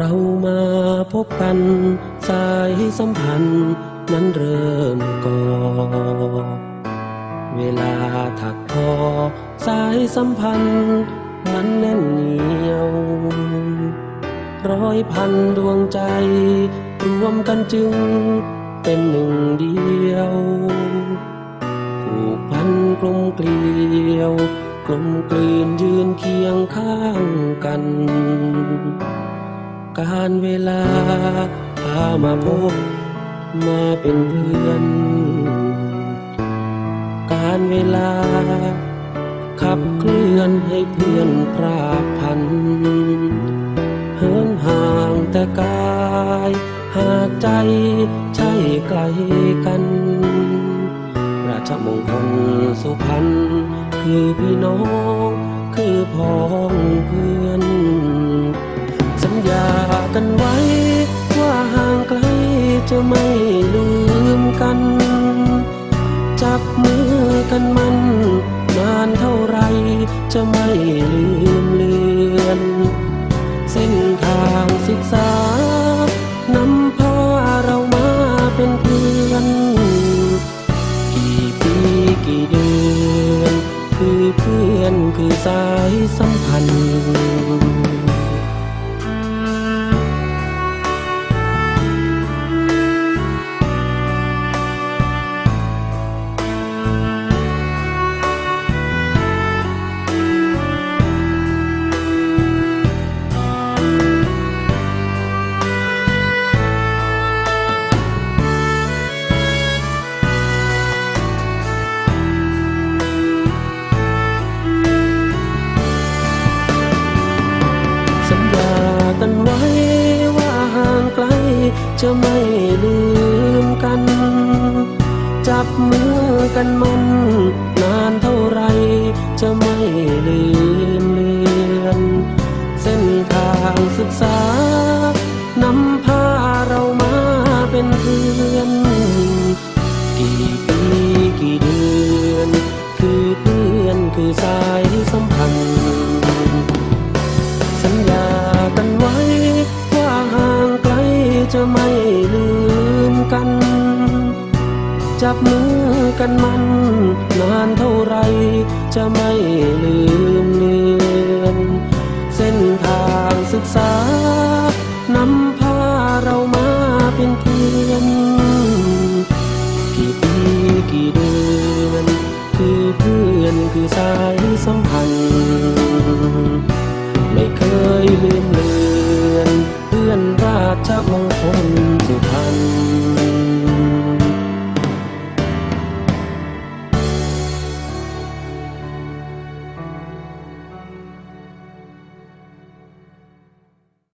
เรามาพบกัน สายสัมพันธ์นั้นเริ่มก่อ เวลาถักทอ สายสัมพันธ์นั้นแน่นเหนียว ร้อยพันดวงใจ รวมกันจึงเป็นหนึ่งเดียวผูกพันกลมเกลียวกลมกลืนยืนเคียงข้างกัน การเวลา พามาพบ มาเป็นเพื่อน การเวลา ขับเคลื่อนให้เพื่อนพรากพันเหินห่างแต่กาย หากใจใช่ไกลกันราชมงคลสุพรรณคือพี่น้อง คือพ้องเพื่อน ญากันไว้ ว่าห่างไกลจะไม่ลืมกัน จับมือกันมัน นานเท่าไรจะไม่ลืมเลือน เส้นทางศึกษานำพาเรามาเป็นเพื่อน กี่ปีกี่เดือน คือเพื่อนคือสายสัมพันธ์ จะไม่ลืมกัน จับมือกันมันนาน ไม่ลืมกัน จับมือกันมัน นานเท่าไรจะไม่ลืมเลือน เส้นทางศึกษานำพาเรามาเป็นเพื่อนกี่ปีกี่เดือนคือเพื่อนคือสายสัมพันธ์ไม่เคยลืมเลือน เพื่อนราชมงคล